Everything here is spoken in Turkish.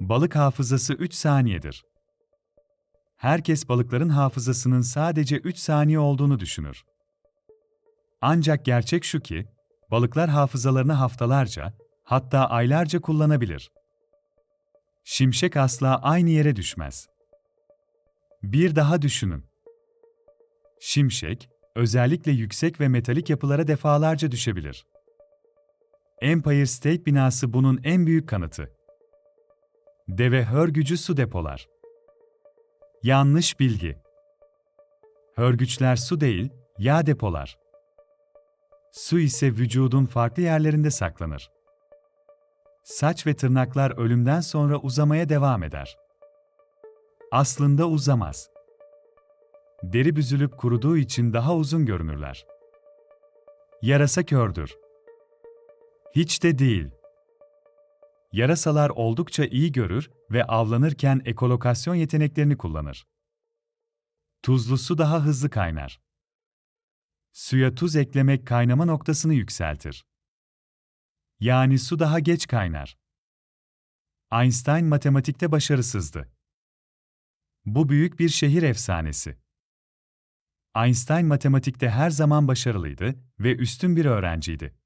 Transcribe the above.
Balık hafızası 3 saniyedir. Herkes balıkların hafızasının sadece 3 saniye olduğunu düşünür. Ancak gerçek şu ki, balıklar hafızalarını haftalarca, hatta aylarca kullanabilir. Şimşek asla aynı yere düşmez. Bir daha düşünün. Şimşek, özellikle yüksek ve metalik yapılara defalarca düşebilir. Empire State binası bunun en büyük kanıtı. Deve hörgücü su depolar. Yanlış bilgi. Hörgüçler su değil, yağ depolar. Su ise vücudun farklı yerlerinde saklanır. Saç ve tırnaklar ölümden sonra uzamaya devam eder. Aslında uzamaz. Deri büzülüp kuruduğu için daha uzun görünürler. Yarasa kördür. Hiç de değil. Yarasalar oldukça iyi görür ve avlanırken ekolokasyon yeteneklerini kullanır. Tuzlu su daha hızlı kaynar. Suya tuz eklemek kaynama noktasını yükseltir. Yani su daha geç kaynar. Einstein matematikte başarısızdı. Bu büyük bir şehir efsanesi. Einstein matematikte her zaman başarılıydı ve üstün bir öğrenciydi.